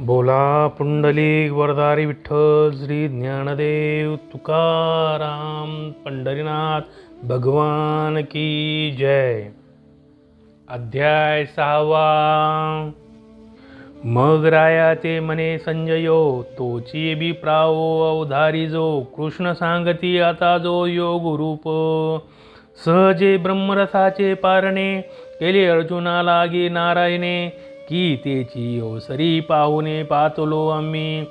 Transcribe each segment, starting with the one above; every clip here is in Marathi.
बोला पुंडलिक वरदारी विठ्ठल श्री ज्ञानदेव तुकाराम पंढरीनाथ भगवान की जय. अध्याय सहावा. मग राया ते मने संजयो तोची बी प्रावो अवधारी जो कृष्ण सांगती आता जो योग रूप. सहजे ब्रह्मरसाचे पारणे केले अर्जुना लागे नारायणे की तेची ओसरी पाहुणे पातलो आम्ही.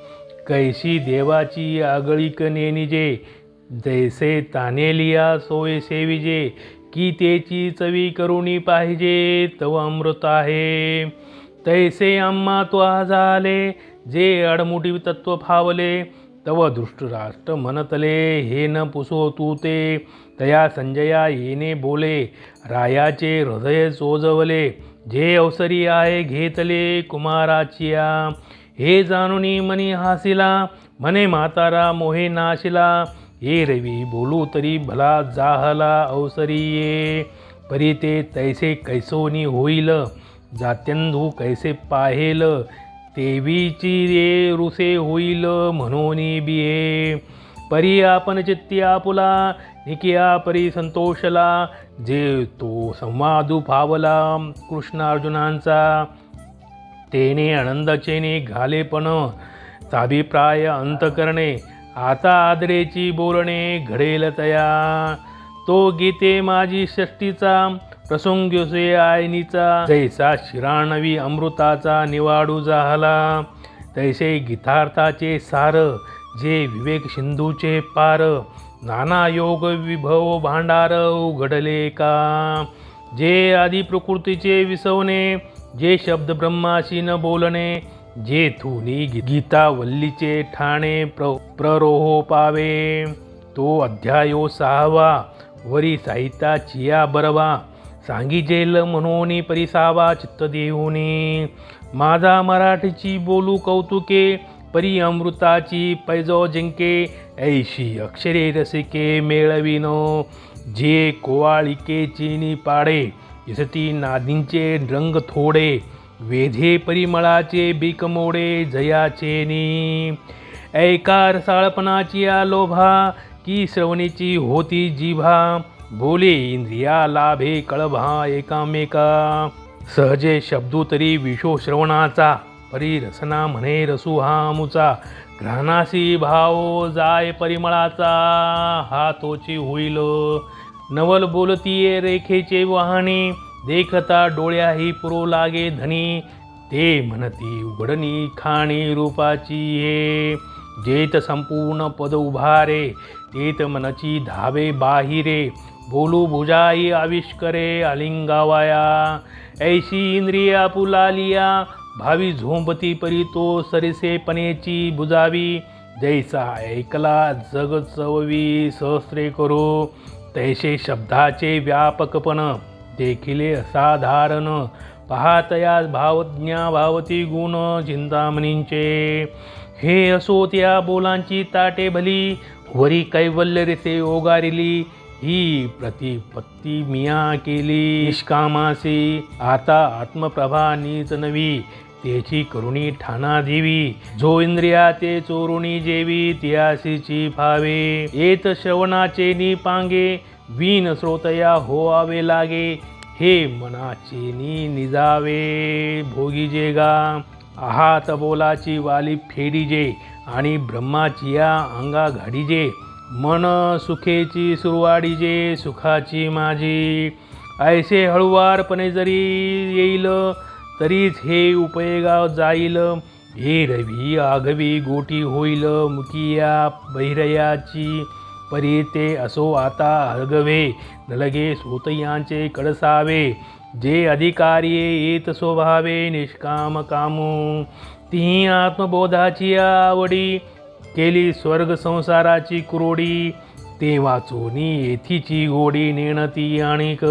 कैशी देवाची आगळीक नेनिजे जैसे तानेलिया सोय सेविजे. की तेची चवी करुणी पाहिजे तव अमृत आहे. तैसे आम्हा तो झाले जे अडमुठी तत्व फावले. तव दृष्टराष्ट्र म्हणतले हे न पुसो तू ते. तया संजया येणे बोले रायाचे हृदय चोजवले जे अवसरी आहे घेतले कुमाराचिया. हे जाणुनी मनी हासिला मने म्हातारा मोहे नाशिला. ये रवी बोलू तरी भला जाहला अवसरी ये. परी ते तैसे कैसोनी होईल जात्यंधू कैसे पाहेल तेवीची रे रुसे होईल म्हणून बिये परी आपण चित्ती आपुला निकिया परी संतोषला जे तो संवादू फावला कृष्ण अर्जुनांचा तेने आनंदाचेने घालेपण साभिप्राय अंत करणे आता आदरेची बोलणे घडेल तया. तो गीते माझी षष्टीचा प्रसंग आयनीचा जैसा शिराणवी अमृताचा निवाडू झाला तैसे गीतार्थाचे सार जे विवेक सिंधूचे पार. नाना योग विभव भांडार उघडले का? जे आदी प्रकृतीचे विसवणे जे शब्द ब्रह्माशी न बोलणे जे थुनी गीता वल्लीचे ठाणे प्र प्ररोहो पावे. तो अध्यायो सहावा वरी साहित्या चिया बरवा. सांगिजेल म्हणून परिसावा चित्त देऊनी. माझा मराठीची बोलू कौतुके परी अमृताची पैजो जिंके ऐशी अक्षरे रसिके मेळविनो. जे कोवाळिके चिनी पाडे इसती नादींचे रंग थोडे वेधे परिमळाचे बिकमोडे जयाचे नी. ऐकार साळपणाची लोभा की श्रवणीची होती जिभा बोले इंद्रिया लाभे कळभा एकामेका. सहजे शब्दो तरी विशो श्रवणाचा परी रसना म्हणे रसू हा मुचा घ्राणासी भाव जाय परिमळाचा हा तोची होईल. नवल बोलतीये रेखेचे वाहने देखता डोळ्याही पुरो लागे धनी. ते म्हणती उघडणी खाणी रूपाची हे. जेत संपूर्ण पद उभारे तेत मनची धावे बाहिरे. बोलू भुजाई आविष्करे आलिंगावाया ऐशी इंद्रिया पुलालिया भावी झोंबती परी तो सरिसेपणेची बुजावी. जैसा ऐकला जग चववी सहस्रे करो. तैसे शब्दाचे व्यापकपण देखिले असाधारण. पाहतया भावज्ञा भावती गुण चिंतामणींचे हे असो त्या बोलांची ताटे भली वरी कैवल्य रिसे ओगारिली. ही प्रतिपत्ती मिया केली. निष्कामासी आता आत्मप्रभा नीच नवी. त्याची करुणी ठाणा देवी जो इंद्रिया ते चोरुणी जेवी तियासीची फावे येत श्रवणाचे नी पांगे वीन श्रोतया होवावे लागे. हे मनाचे नी निजावे. भोगीजे गा आहात बोलाची वाली फेडीजे आणि ब्रह्माची या अंगा घाडीजे मन सुखेची सुरवाडीजे सुखाची माझी. ऐसे हळुवारपणे जरी येईल तरीच हे उपयोगा जाईल. हे रवी आघवी गोटी होईल मुकिया बहिरयाची परी ते असो आता हळगवे नलगे सोतयांचे कडसावे जे अधिकारी येत स्वभावे निष्काम कामू. ती आत्मबोधाची आवडी केली स्वर्ग संसाराची कुरोडी ते वाचोनी येथीची गोडी नेणती आणिक.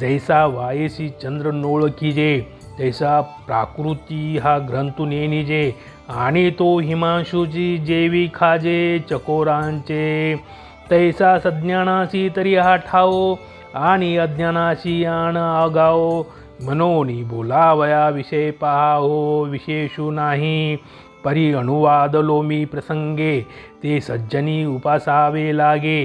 जैसा वायसी चंद्र नोळखीजे तैसा प्राकृती हा ग्रंथू नेनिजे आणि तो हिमांशूची जेवी खाजे चकोरांचे. तैसा सज्ञानाशी तरी हा ठाओ आणि अज्ञानाशी आण आगाओ मनोनी बोलावया विषय पहाओ हो विशेषू नाही. परी अनुवादलो मी प्रसंगे ते सज्जनी उपासावे लागे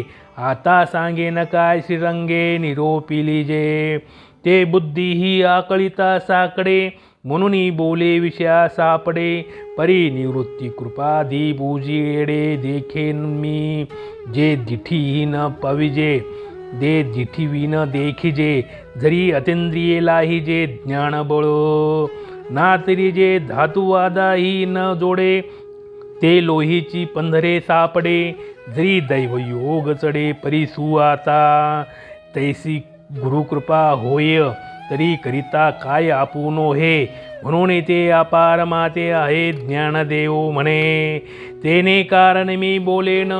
आता सांगे न काय श्रीरंगे निरोपिली जे. ते बुद्धी ही आकळिता साकडे म्हणूनही बोले विषया सापडे परी निवृत्ती कृपा दी बुजेडे देखेन मी जे दिठी न पविजे दे जिठी विन देखिजे जरी अतिंद्रियेलाही जे ज्ञान बळो ना तरी जे धातुवादाही न जोडे ते लोहीची पंधरे सापडे जरी दैवयोग चढे परिसू आता. तैसी गुरुकृपा होय तरी करिता काय आपुनो हे म्हणून ते अपार माते आहे ज्ञानदेव म्हणे तेने कारण मी बोलेन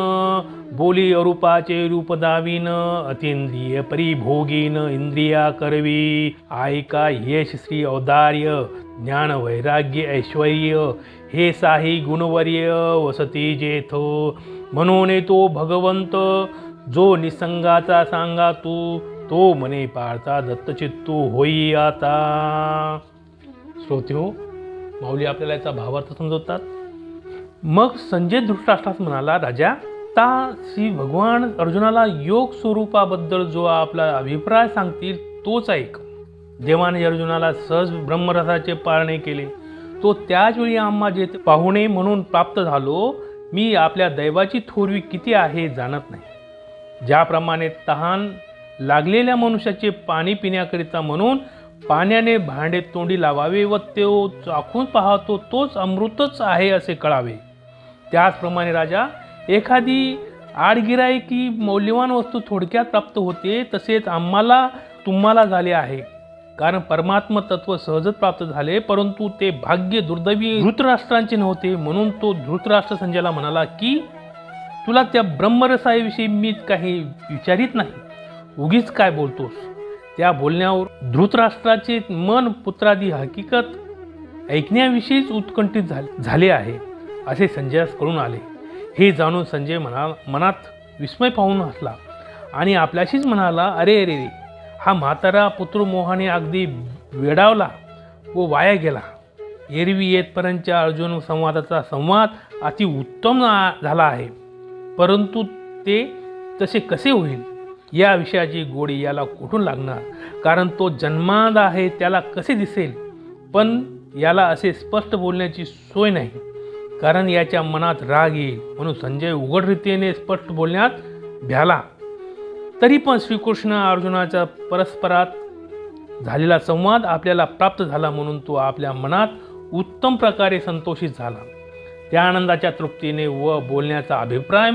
बोली अरूपाचे रूप दावीन अतिंद्रिय परिभोगीन इंद्रिया करवी। ऐका यश श्री औदार्य ज्ञान वैराग्य ऐश्वर्य हे साही गुणवर्य वसती जेथ। म्हणून तो भगवंत जो निसंगाचा सांगा तू तो मने पाळता दत्तचित्तू होई आता। श्रोते हो माऊली आपल्याला याचा भावार्थ समजवतात. मग संजय धृतराष्ट्रास म्हणाला राजा ता श्री भगवान अर्जुनाला योग स्वरूपाबद्दल जो आपला अभिप्राय सांगतील तोच ऐक देवाने अर्जुनाला सहज ब्रह्मरसाचे पाळणे केले. तो त्याच वेळी आम्हा जे पाहुणे म्हणून प्राप्त झालो. मी आपल्या दैवाची थोरवी किती आहे जाणत नाही. ज्याप्रमाणे तहान लागलेल्या मनुष्याचे पाणी पिण्याकरिता म्हणून पाण्याने भांडे तोंडी लावावे व तो चाखून पाहतो तोच अमृतच आहे असे कळावे. त्याचप्रमाणे राजा एखादी आडगिरायकी मौल्यवान वस्तू थोडक्यात प्राप्त होते तसेच आम्हाला तुम्हाला झाले आहे. कारण परमात्म तत्व सहजच प्राप्त झाले परंतु ते भाग्य दुर्दैवी धृतराष्ट्रांचे नव्हते. म्हणून तो धृतराष्ट्र संजयला म्हणाला की तुला त्या ब्रह्मरसाविषयी मी काही विचारित नाही. उगीच काय बोलतोस? त्या बोलण्यावर धृतराष्ट्राचे मन पुत्रादी हकीकत ऐकण्याविषयीच उत्कंठित झाले झाले आहे असे संजयास कळून आले. हे जाणून संजय म्हणा मनात विस्मय पाहून हसला आणि आपल्याशीच म्हणाला अरे अरे रे हा म्हातारा पुत्र मोहाने अगदी वेडावला व वाया गेला. एरवी येतपर्यंतच्या अर्जुन संवादाचा संवाद अति उत्तम झाला आहे. परंतु ते तसे कसे होईल? या विषयाची गोडी याला कुठून लागणार? कारण तो जन्माद आहे त्याला कसे दिसेल? पण याला असे स्पष्ट बोलण्याची सोय नाही. कारण याच्या मनात राग येईल. म्हणून संजय उघड रीतीने स्पष्ट बोलण्यात भ्याला. तरी पण श्रीकृष्ण अर्जुनाच्या परस्परात झालेला संवाद आपल्याला प्राप्त झाला म्हणून तो आपल्या मनात उत्तम प्रकारे संतोषित झाला. त्या आनंदाच्या तृप्तीने व बोलण्याचा अभिप्राय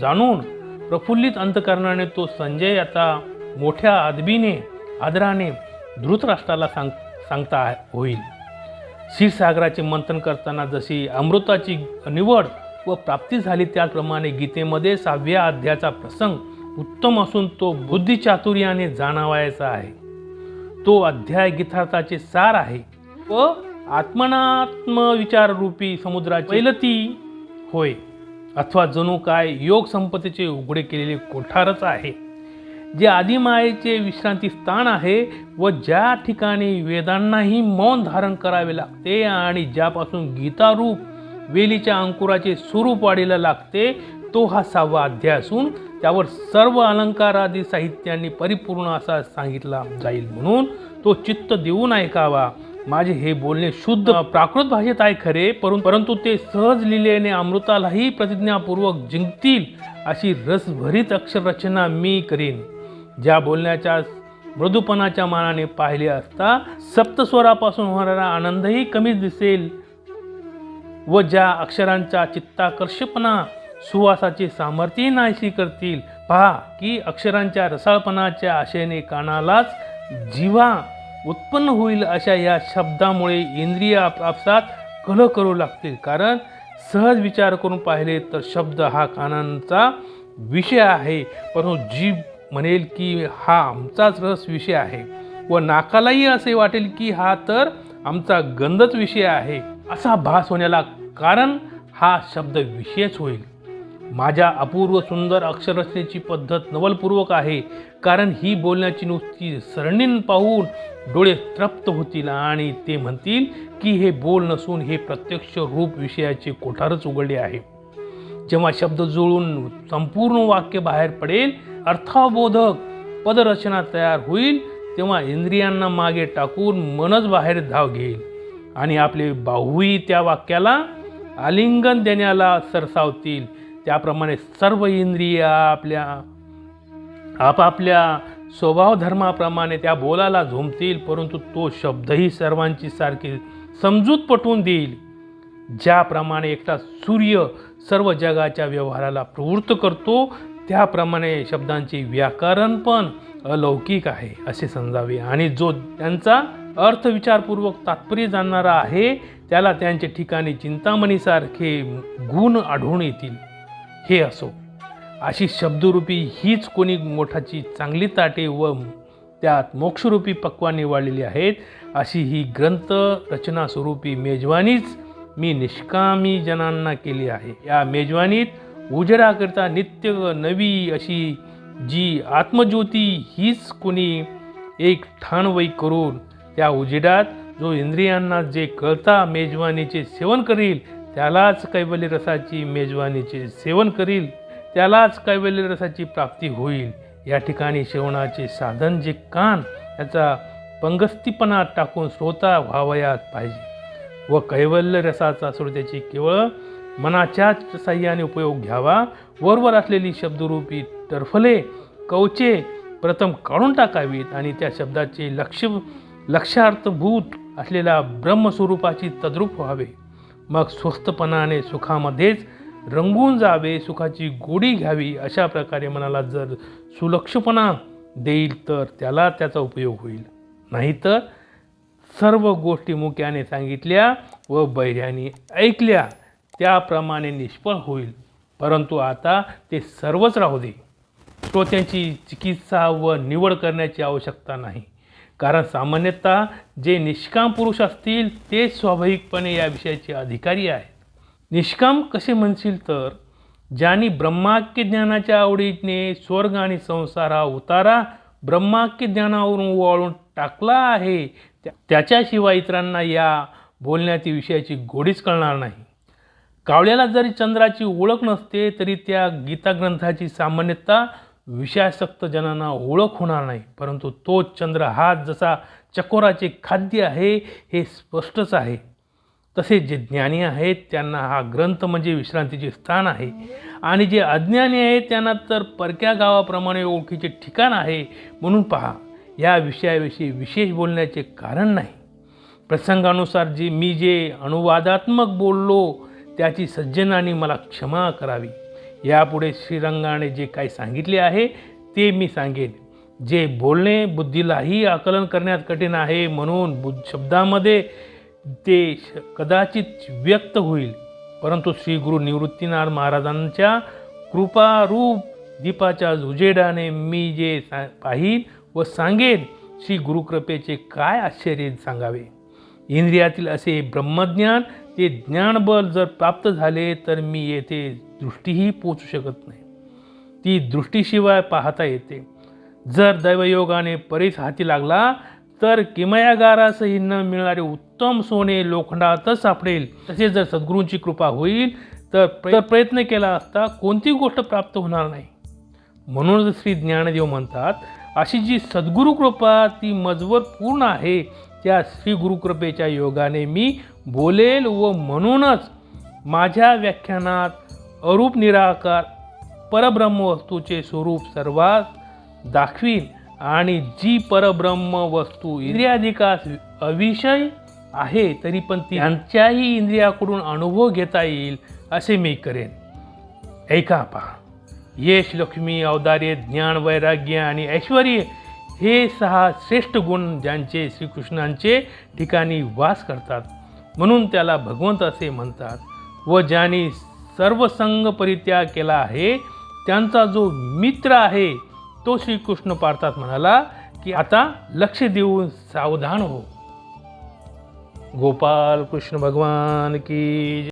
जाणून प्रफुल्लित अंतकरणाने तो संजय आता मोठ्या अदबीने आदराने धृतराष्ट्राला सांग सांगता होईल. क्षीरसागराचे मंथन करताना जशी अमृताची निवड व प्राप्ती झाली त्याचप्रमाणे गीतेमध्ये सहाव्या अध्यायाचा प्रसंग उत्तम असून तो बुद्धिचातुर्याने जाणावायचा आहे. तो अध्याय गीतार्थाचे सार आहे व आत्मनात्म विचाररूपी समुद्राची पैलती होय. अथवा जणू काय योग संपत्तीचे उघडे केलेले कोठारच आहे. जे आदिमायेचे विश्रांती स्थान आहे व ज्या ठिकाणी वेदांनाही मौन धारण करावे लागते आणि ज्यापासून गीतारूप वेलीच्या अंकुराचे स्वरूप वाढीला लागते तो हा सहावा अध्याय असून त्यावर सर्व अलंकारादी साहित्यांनी परिपूर्ण असा सांगितला जाईल म्हणून तो चित्त देऊन ऐकावा माझे हे बोलणे शुद्ध प्राकृत भाषेत आहे खरे परंतु ते सहज लिहिल्याने अमृतालाही प्रतिज्ञापूर्वक जिंकतील अशी रसभरीत अक्षररचना मी करीन. ज्या बोलण्याच्या मृदूपणाच्या मानाने पाहिले असता सप्तस्वरापासून होणारा आनंदही कमी दिसेल व ज्या अक्षरांचा चित्ताकर्षपणा सुवासाचे सामर्थ्य नाहीशी करतील पहा की अक्षरांच्या रसाळपणाच्या आशेने कानालाच जीवा उत्पन्न होईल अशा या शब्दामुळे इंद्रिय आप आपसात कलह करू लागतील. कारण सहज विचार करून पाहिले तर शब्द हा कानांचा विषय आहे. परंतु जीभ म्हणेल की हा आमचाच रस विषय आहे व नाकालाही असे वाटेल की हा तर आमचा गंधच विषय आहे. असा भास होण्याला कारण हा शब्द विषयच होईल. माझ्या अपूर्व सुंदर अक्षररचनेची पद्धत नवलपूर्वक आहे. कारण ही बोलण्याची नुसती सरणीन पाहून डोळे तृप्त होतील आणि ते म्हणतील की हे बोल नसून हे प्रत्यक्ष रूप विषयाचे कोठारच उघडले आहे. जेव्हा शब्द जुळून संपूर्ण वाक्य बाहेर पडेल अर्थाबोधक पदरचना तयार होईल तेव्हा इंद्रियांना मागे टाकून मनच बाहेर धाव घेईल. आणि आपले बाहूही त्या वाक्याला आलिंगन देण्याला सरसावतील. त्याप्रमाणे सर्व इंद्रिय आपल्या आपापल्या स्वभाव धर्माप्रमाणे त्या बोलाला झुमतील परंतु तो शब्दही सर्वांची सारखी समजूत पटवून देईल ज्याप्रमाणे एकटा सूर्य सर्व जगाच्या व्यवहाराला प्रवृत्त करतो त्याप्रमाणे शब्दांचे व्याकरण पण अलौकिक आहे असे समजावे. आणि जो त्यांचा अर्थ विचारपूर्वक तात्पर्य जाणणारा आहे त्याला त्यांच्या ठिकाणी चिंतामणीसारखे गुण आढळून येतील. हे असो. अशी शब्दरूपी हीच कोणी मोठाची चांगली ताटे व त्यात मोक्षरूपी पक्वाने वाढलेली आहेत अशी ही ग्रंथ रचना स्वरूपी मेजवानीच मी निष्कामी जनांना केली आहे. या मेजवानीत उजेडाकरता नित्य नवी अशी जी आत्मज्योती हीच कोणी एक ठाणवई करून त्या उजेडात जो इंद्रियांना जे कळता मेजवानीचे सेवन करील त्यालाच कैवल्य रसाची मेजवानीचे सेवन करील त्यालाच कैवल्य रसाची प्राप्ती होईल. या ठिकाणी शेवणाचे साधन जे कान त्याचा पंगस्तीपणा टाकून श्रोता व्हावयात पाहिजे. व कैवल्य रसाचा श्रोत्याची केवळ मनाच्याच साह्याने उपयोग घ्यावा. वरवर असलेली शब्दरूपी टरफले कवचे प्रथम काढून टाकावीत आणि त्या शब्दाचे लक्ष लक्षार्थभूत असलेल्या ब्रह्मस्वरूपाची तद्रूप व्हावे. मग स्वस्थपणाने सुखामध्येच रंगून जावे सुखाची गोडी घ्यावी अशा प्रकारे मनाला जर सुलक्षपणा देईल तर त्याला त्याचा उपयोग होईल. नाहीतर सर्व गोष्टी मुक्याने सांगितल्या व बैऱ्याने ऐकल्या त्याप्रमाणे निष्फळ होईल. परंतु आता ते सर्वच राहू दे. श्रोत्यांची चिकित्सा व निवड करण्याची आवश्यकता नाही. कारण सामान्यतः जे निष्काम पुरुष असतील तेच स्वाभाविकपणे या विषयाचे अधिकारी आहेत. निष्काम कसे म्हणशील तर ज्यांनी ब्रह्माक्य ज्ञानाच्या आवडीने स्वर्ग आणि संसार हा उतारा ब्रह्माक्य ज्ञानावरून ओवाळून टाकला आहे त्या- त्याच्याशिवाय इतरांना या बोलण्याची विषयाची गोडीच कळणार नाही. कावळ्याला जरी चंद्राची ओळख नसते तरी त्या गीता ग्रंथाची सामान्यतः विषयासक्त जनांना ओळख होणार नाही परंतु तो चंद्र हा जसा चकोराचे खाद्य आहे हे स्पष्टच आहे. तसे जे ज्ञानी आहेत त्यांना हा ग्रंथ म्हणजे विश्रांतीचे स्थान आहे. आणि जे अज्ञानी आहेत त्यांना तर परक्या गावाप्रमाणे ओळखीचे ठिकाण आहे म्हणून पहा या विषयाविषयी विशेष बोलण्याचे कारण नाही. प्रसंगानुसार जे मी जे अनुवादात्मक बोललो त्याची सज्जनाने मला क्षमा करावी. यापुढे श्रीरंगाने जे काही सांगितले आहे ते मी सांगेन. जे बोलणे बुद्धीलाही आकलन करण्यात कठीण आहे म्हणून बुद्ध शब्दामध्ये ते श- कदाचित व्यक्त होईल. परंतु श्री गुरु निवृत्तीनाथ महाराजांच्या कृपारूप दीपाच्या उजेडाने मी जे सा पाहीन व सांगेन श्री गुरुकृपेचे काय आश्चर्य सांगावे? इंद्रियातील असे ब्रह्मज्ञान ते ज्ञानबल जर प्राप्त झाले तर मी येथे दृष्टीही पोचू शकत नाही. ती दृष्टीशिवाय पाहता येते. जर दैवयोगाने परीस हाती लागला तर किमयागारासही न मिळणारे उत्तम सोने लोखंडातच सापडेल. तसेच जर सद्गुरूंची कृपा होईल तर प्र- प्रयत्न केला असता कोणती गोष्ट प्राप्त होणार नाही. म्हणून श्री ज्ञानदेव म्हणतात अशी जी सद्गुरु कृपा ती मजवर पूर्ण आहे त्या श्री गुरुकृपेच्या योगाने मी बोलेल व म्हणूनच माझ्या व्याख्यानात अरूप निराकार परब्रह्म वस्तूचे स्वरूप सर्वात दाखवीन आणि जी परब्रह्म वस्तू इंद्रियाधिकास अविषय आहे तरी पण ती त्यांच्याही इंद्रियाकडून अनुभव घेता येईल असे मी करेन. ऐका पहा. यश लक्ष्मी औदार्य ज्ञान वैराग्य आणि ऐश्वर हे सहा श्रेष्ठ गुण ज्यांचे श्रीकृष्णांचे ठिकाणी वास करतात. म्हणून त्याला भगवंत असे म्हणतात व ज्यांनी सर्व संग परित्याग केला आहे. त्यांचा जो मित्र आहे तो श्रीकृष्ण पार्थात म्हणाला की आता लक्ष देऊन सावधान हो. गोपाल कृष्ण भगवान की